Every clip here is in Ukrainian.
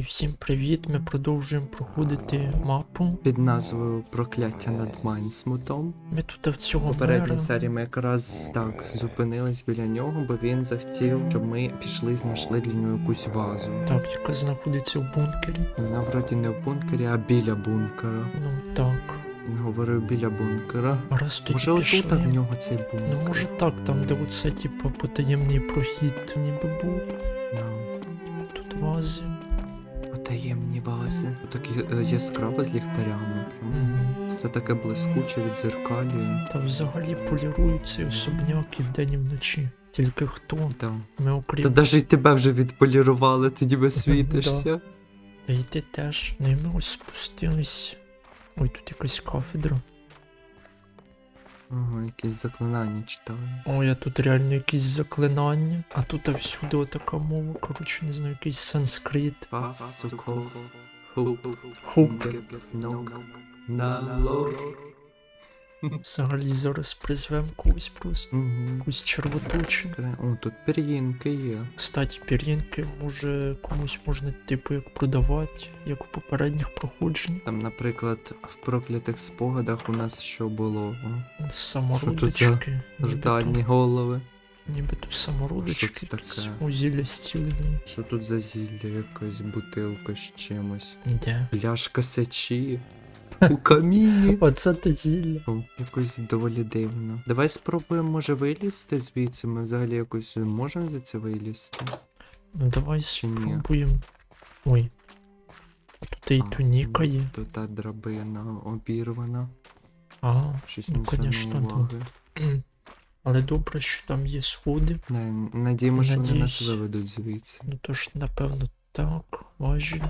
І всім привіт! Ми продовжуємо проходити мапу. під назвою Прокляття над Майнсмутом. Ми тут в цього попередній мера. серії ми якраз так зупинились біля нього, бо він захотів, щоб ми пішли, знайшли для нього якусь вазу. Так, яка знаходиться в бункері. Вона вроді не в бункері, а біля бункера. Ну так. Він говорив біля бункера. Раз тоді Може отут в нього цей бункер? Ну може так, там де оце, типу, потаємний прохід ніби був. Ну, Тут вази. Потаємні вази. Такі е, яскраво з ліхтарями. Угу. Все таке блискуче від дзеркалі. Та взагалі полірують цей особняк і вдень і вночі. Тільки хто? Да. Ми окрім. Та навіть тебе вже відполірували, ти ніби світишся. Та й ти теж. Ну і ми ось спустились. Ой, тут якась кафедра. Ага, якісь заклинання читаю. О, я тут реально якісь заклинання. А тут всюди отака мова, коротше, не знаю, якийсь санскрит. Хуп. Взагалі зараз призвем когось просто. Якусь червоточину. О, тут пір'їнки є. Кстати, пір'їнки може комусь можна, типу, як продавати, як в попередніх проходженнях. Там, наприклад, в проклятих спогадах у нас що було? О, Самородочки. Нібито, голови. нібито самородочки. У зілля стіленої. Що тут за зілля, якась бутилка з чимось? Де? Пляшка сечі. У каміні. Оце те зілля. О, якось доволі дивно. Давай спробуємо, може, вилізти звідси. Ми взагалі якось можемо за це вилізти. Ну давай Чи ні? спробуємо. Ой. А тут і А, туніка є. То та драбина обірвана. Ага. Щось Ну, не конечно, звернув да. уваги. Але добре, що там є сходи. Не, надіємо, що вони нас Надіюсь. виведуть звідси. Ну то ж, напевно, так, важіль.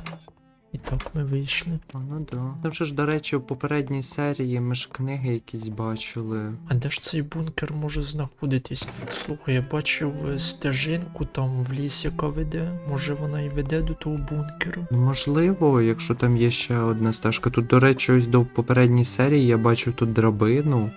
І так ми вийшли. А, ну да. Там же ж, до речі, у попередній серії ми ж книги якісь бачили. А де ж цей бункер може знаходитись? Слухай, я бачив е, стежинку там в ліс, яка веде. Може вона і веде до того бункеру? Ну, Можливо, якщо там є ще одна стежка. Тут, до речі, ось до попередньої серії я бачу тут драбину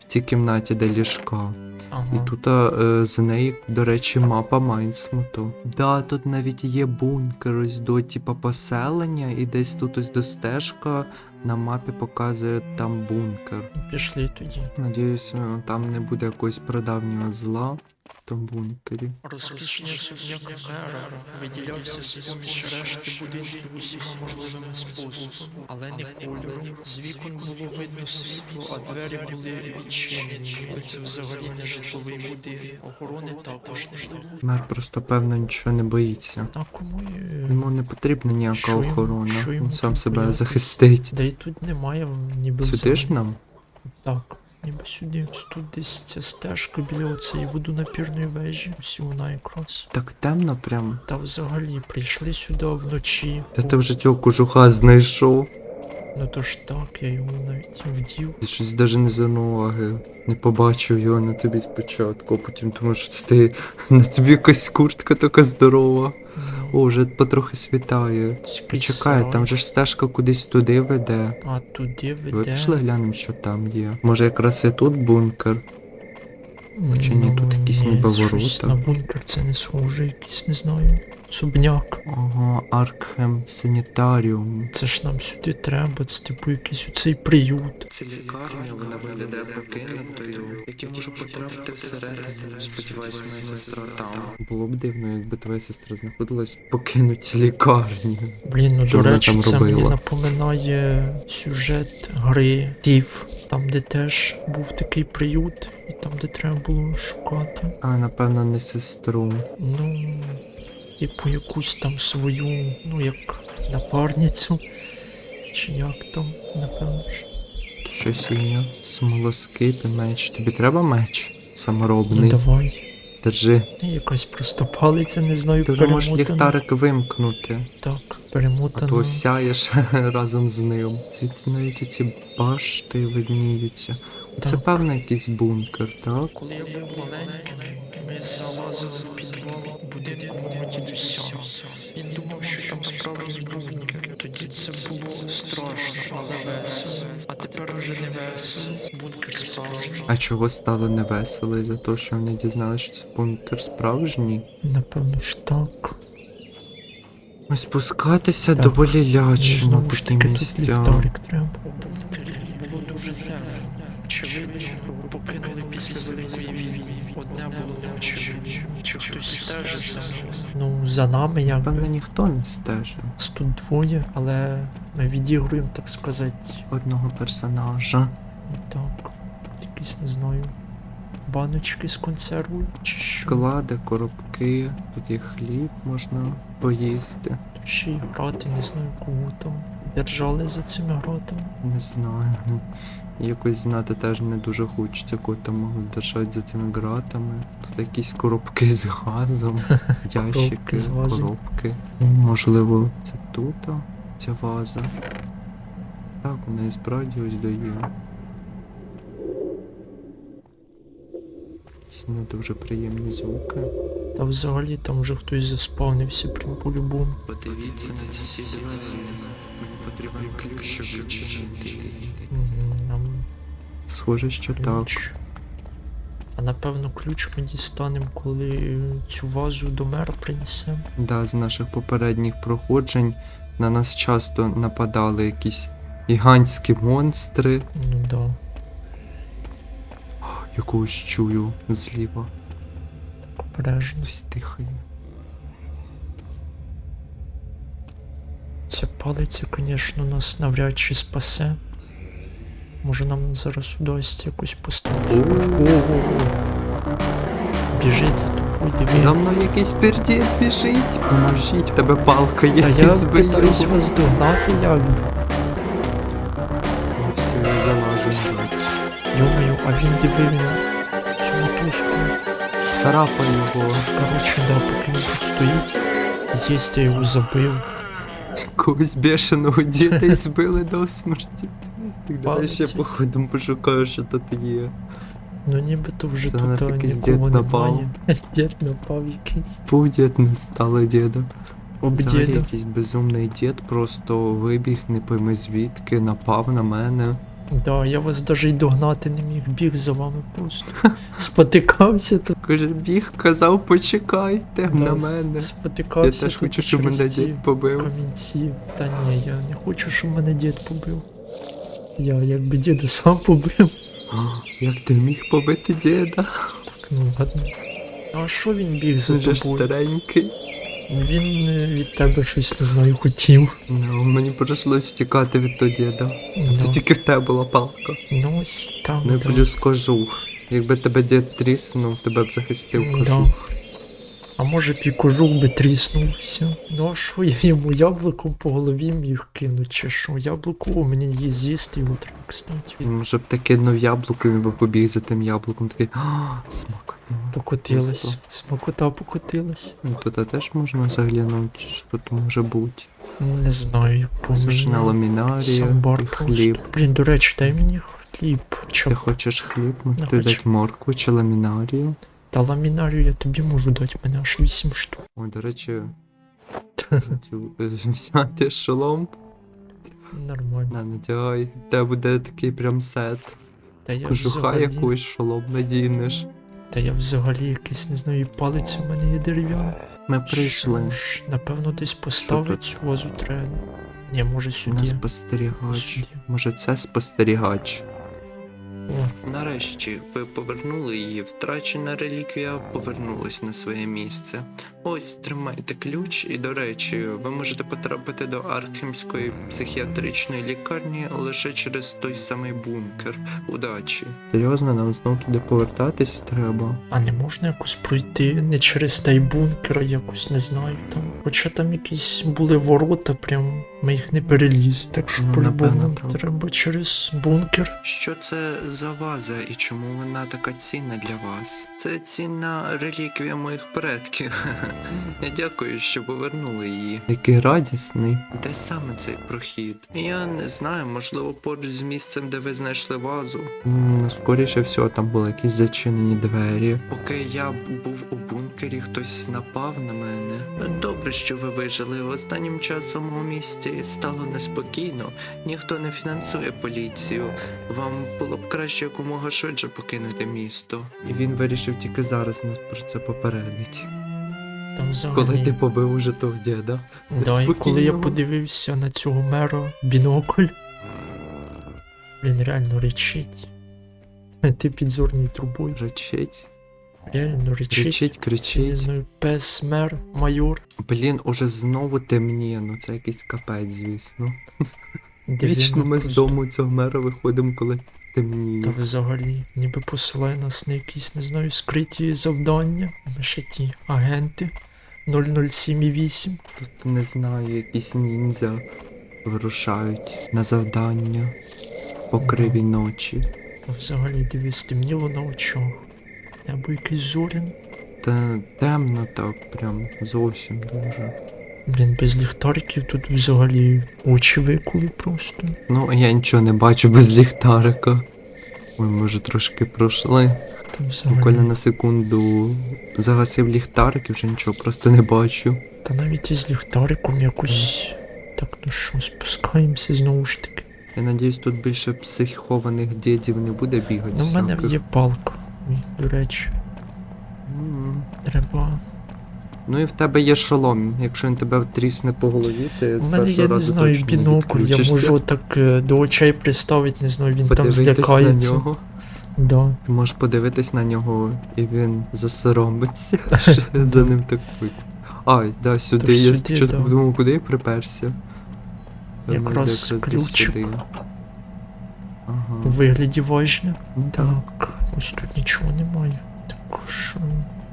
в цій кімнаті, де ліжка. Ага. І тут е, з неї, до речі, мапа Майнсмуту. Да, тут навіть є бункер ось до типа поселення, і десь тут ось до стежка на мапі показує там бункер. Пішли тоді. Надіюсь, е, там не буде якогось прадавнього зла тому бункері. Особняк мера виділявся з поміж решти будинків усіма можливими способами, але не кольором. З вікон було видно світло, а двері були відчинені. ніби Це взагалі не житловий будинок. Охорони також не було. Мер просто певно нічого не боїться. А кому Йому не потрібна ніяка Що йому- охорона. що йому Він сам тут себе боятись? захистить. Да і тут немає, ніби Сюди взагалі. ж нам? Так, ніби сюди. Ось тут десь ця стежка біля оцеї водонапірної вежі. Ось вона якраз. Так темно прям. Та взагалі прийшли сюди вночі. Та ти вже цього кожуха знайшов. Ну то ж так, я його навіть вдів. Я щось навіть не звернув уваги. Не побачив його на тобі спочатку, а потім тому що ти на тобі якась куртка така здорова. О, вже потрохи світає. Чекай, там же ж стежка кудись туди веде. А туди Ви веде. пішли глянемо, що там є. Може якраз і тут бункер. Хоча ні, тут якісь ніби щось ворота. На бункер це не схоже, якийсь, не знаю. Особняк. Ого, Аркхем Санітаріум. Це ж нам сюди треба, це типу якийсь оцей приют. Це лікарня, вона виглядає покинутою. Як я можу потрапити всередину? Сподіваюсь, моя сестра там. Було б дивно, якби твоя сестра знаходилась в покинутій лікарні. Блін, ну Що до вона речі, там це мені робила? напоминає сюжет гри Тіф. Там, де теж був такий приют, і там, де треба було шукати. А, напевно, не сестру. Ну, типу якусь там свою, ну як напарницю. Чи як там, напевно ж. Щось є. Смолоскип і меч. Тобі треба меч? Ну Саморобний. давай. Держи. Ні, Якась просто палиця, не знаю, Ти вже можеш ліхтарик вимкнути. Так, А то сяєш разом з ним. Звідси навіть ці башти видніються. Це певно якийсь бункер, так? Коли я був маленьким, ми залазили в підвал будинку мого дідуся. Він думав, що там справжній бункер. Тоді це було страшно, але весело. А вже не весело. Бункер справжній. А чого стало невесело за те, що вони дізналися, що це бункер справжній? Напевно ж так. Ось спускатися Так. доволі лячно знову ж такі таки тут місця. ліхтарик треба. Було дуже темно. Очевидно, покинули після Великої війни. Одне було неочевидно. Чи хтось стежив за нами? Ну, за нами Певно, якби. ніхто не стежив. Нас тут двоє, але ми відігруємо, так сказати, Одного персонажа. так. Якісь, не знаю, баночки з консервою чи що. Склади, коробки, тут є хліб можна поїсти. Тут ще й грати, не знаю, кого там. Держали за цими гратами. Не знаю. Якось знати теж не дуже хочеться, кого там можуть держати за цими ґратами. Тут якісь коробки з газом, ящики, з коробки. Можливо, це тут ця ваза. Так, у неї справді ось до є. Якісь не дуже приємні звуки. Та взагалі там вже хтось заспавнився прям по-любому. Подивіться на ці двері. Мені потрібен ключ, щоб відчинити. Схоже, що так. А напевно ключ ми дістанемо, коли цю вазу до мера принесемо. Да, з наших попередніх проходжень на нас часто нападали якісь гігантські монстри. Ну да. Якогось чую зліва. Обережно. Хтось тихає. Ця палиця, звісно, нас навряд чи спасе. Може нам зараз удасться якось поставити. Біжить за тобою, диви. За мною якийсь пердєт біжить. Поможіть, в тебе палка є. Та я питаюсь вас догнати якби. Ну, Все, я залажу. Йомаю, а він диви він цю мотузку. Царапай його. Коротше, да, поки він тут стоїть. Єсть, я його забив. Когось бешеного і збили до смерті. Так давай ще Палиці. походимо пошукаю, що тут є. Ну нібито вже Це на нас тут якийсь нікого дід напав. немає. Дід напав якийсь. Був дід, не стало діда. Об Взагалі діда. якийсь безумний дід просто вибіг, не пойми звідки, напав на мене. Да, я вас даже й догнати не міг, біг за вами просто. Спотикався тут. Каже, біг, казав, почекайте Да, на мене. Я Спотикався теж тут хочу, щоб через мене ці дід побив. камінці. Та ні, я не хочу, щоб мене дід побив. Я якби діда сам побив. А, Як ти міг побити діда? Так, ну ладно. А що він біг за Він же ж старенький. Він від тебе щось не знаю, хотів. Ну, мені прийшлось втікати від того діда. Це тільки в тебе була палка. Ну ось там. Ну плюс кожух. Якби тебе дід тріснув, тебе б захистив Да. кожух. А може б і кожух би тріснувся. Ну а що я йому яблуком по голові міг кинути, чи що? Яблуко у мені її з'їсти його треба, кстати. Може б ти кинув яблуко, він би побіг за тим яблуком, такий смакотно. Покотилась. Смакота покотилась. Ну тут теж можна заглянути, що тут може бути. Не знаю, як Сушена поміняв. ламінарія Самбар просто. хліб. Блін, до речі, дай мені хліб. Ти Чап. хочеш хліб, можеш Не хочу. дати моркву чи ламінарію. Та ламінарію я тобі можу дати, мене аж 8 штук. Ой, до речі, е, взяти шолом, Нормально. на надягай. В тебе буде такий прям сет. Та я Кожуха взагалі, якусь шолом надінеш. та я взагалі якийсь, не знаю, палиця в мене є дерев'яна. Ми прийшли. Ж, Напевно, десь поставити цю вазу треба. Ні, може сюди. нас спостерігач. Сюди. Може це спостерігач. Нарешті ви повернули її. Втрачена реліквія повернулась на своє місце. Ось тримайте ключ, і до речі, ви можете потрапити до Архемської психіатричної лікарні лише через той самий бункер. Удачі. Серйозно, нам знову туди повертатись треба. а не можна якось пройти не через той бункер, а якось не знаю там. Хоча там якісь були ворота, прям ми їх не перелізли. Так що Ну, по-любому нам треба. треба через бункер. Що це за ваза і чому вона така цінна для вас? Це цінна реліквія моїх предків. Я дякую, що повернули її. Який радісний. Де саме цей прохід? Я не знаю, можливо, поруч з місцем, де ви знайшли вазу. Ну, скоріше всього, там були якісь зачинені двері. Поки я був у бункері, хтось напав на мене. Добре, що ви вижили. Останнім часом у місті стало неспокійно. Ніхто не фінансує поліцію. Вам було б краще якомога швидше покинути місто. І він вирішив тільки зараз нас про це попередити. Там взагалі. Коли ти побив уже того діда. Да, і коли я подивився на цього мера бінокль, він реально речить. Ти підзорною трубою. Речить, Реально речить. кричить, Це, не знаю, пес, мер, майор. Блін, уже знову темніє, ну це якийсь капець, звісно. Вічно ми з дому цього мера виходимо, коли темніє. Та взагалі, ніби посилає нас на якісь, не знаю, скриті завдання. Ми ще ті агенти 007,8. Тут не знаю, якісь ніндзя вирушають на завдання по кривій ночі. Та взагалі дивись, темніло на очах. Небо якесь зоряне. Та темно так, прям зовсім дуже. Блін, без ліхтариків тут взагалі очі виколи просто. Ну, я нічого не бачу без ліхтарика. Ми, може, трошки пройшли. Та взагалі. Буквально на секунду загасив ліхтарик і вже нічого просто не бачу. Та навіть із ліхтариком якось. Так, ну що, спускаємося знову ж таки. Я надіюсь, тут більше психованих дідів не буде бігати. Ну, в мене всяких. є палка. До речі, треба. Ну і в тебе є шолом. Якщо він тебе трісне по голові, ти У мене я не знаю бінокль, я можу так е, до очей приставити, не знаю, він там подивитись на нього. Да. Ти можеш подивитись на нього, і він засоромиться. що За ним так пить. Ай, да, сюди. ж Я сюди, чого да. думав, куди я приперся. Якраз десь ключик. Ага. У вигляді важне. Так. Так, ось тут нічого немає. Так що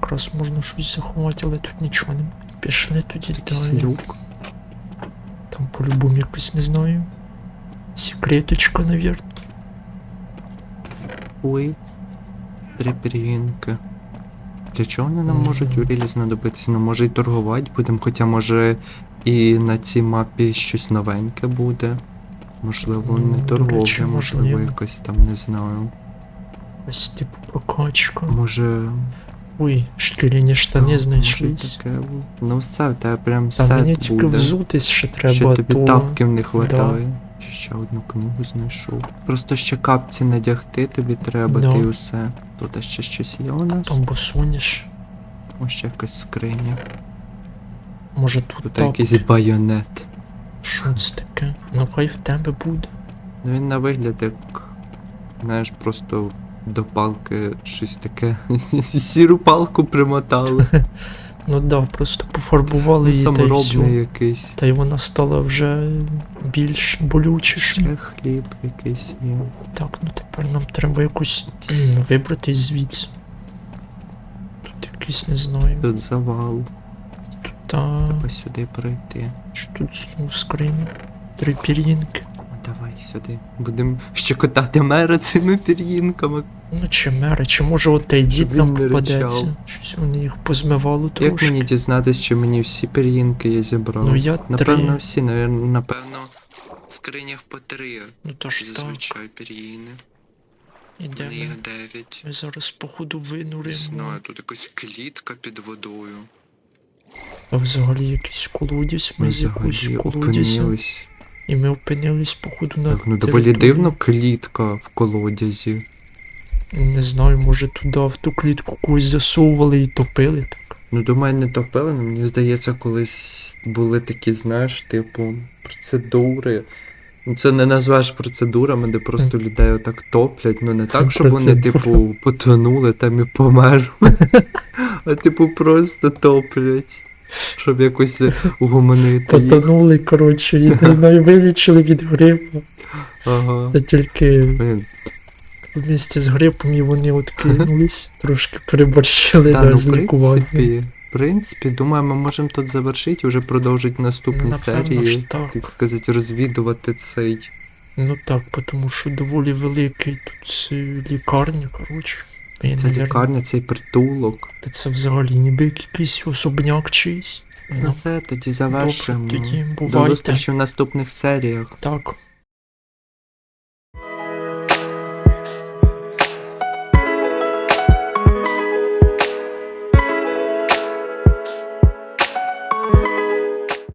якраз можна щось заховати, але тут нічого немає. Пішли тоді далі. люк. Там по-любому якось не знаю. Секреточка, навірно. Ой. Три пір'їнки. Для чого вони нам можуть у рілі знадобитися? Ну, може і торгувати будемо, хоча може і на цій мапі щось новеньке буде. Можливо, не торговля, можливо. якось там, не знаю. Ось типу прокачка. Може. Ой, шкіряні штани знайшлись. таке. Ну все, тебе прям Та мені тільки буде. взутись ще треба, Ще тобі то. тапків не вистачає. Чи ще одну книгу знайшов. Просто ще капці надягти тобі треба, Да. ти усе. Тут ще щось є у нас. Там босоніж. Ось ще якась скриня. Може тут Тут так. якийсь байонет. Що це таке? Ну хай в тебе буде. Ну він на вигляд як. Знаєш, просто до палки щось таке. Сіру палку примотали. Ну да, просто пофарбували Ну, її й Саморобний якийсь. Та й вона стала вже більш болючішою. Ще хліб якийсь є. Так, ну тепер нам треба якось м, вибратись звідси. Тут якийсь не знаю. Тут завал. Тут Та Треба сюди пройти. що тут знову скриня? Три пір'їнки. Давай сюди. Будемо щекотати мера цими пір'їнками. Ну чи мера, чи може отей дід нам не попадеться. ричав. Щось вони їх позмивало Як трошки. мені дізнатись, чи мені всі пір'їнки я зібрав? Ну я Напевно, три. всі, навірно, напевно. В скринях по три. Ну то ж так, Зазвичай пір'їни. ідемо. Їх дев'ять. Ми зараз походу Не винуримо. знаю, тут якась клітка під водою. А взагалі якийсь колодязь, ми з якогось взагалі опинились. І ми опинились, походу, на Так, ну доволі території. дивно клітка в колодязі. Не знаю, може туди в ту клітку когось засовували і топили так. Ну, думаю, не топили, але мені здається, колись були такі, знаєш, типу, процедури. Ну, це не назвеш процедурами, де просто людей отак топлять. Ну не так, щоб вони, Процедура. типу, потонули там і померли. А типу просто топлять. Щоб якось угомонити їх. Потонули, коротше, і не знаю, вилічили від грипу. Ага. Та тільки Блін, в місті з грипом і вони откинулись, трошки переборщили Та да, ну, з в лікуванням. принципі, в принципі, думаю, ми можемо тут завершити і вже продовжити наступні Ну, напевно серії, ж так. так сказати, розвідувати цей. Ну так, тому що доволі великий тут е, лікарня, коротше. І, Це навірно, лікарня, цей притулок. Та це взагалі ніби якийсь особняк чийсь. Ну Ну, все, тоді завершимо. тоді До бувайте. зустрічі в наступних серіях. так,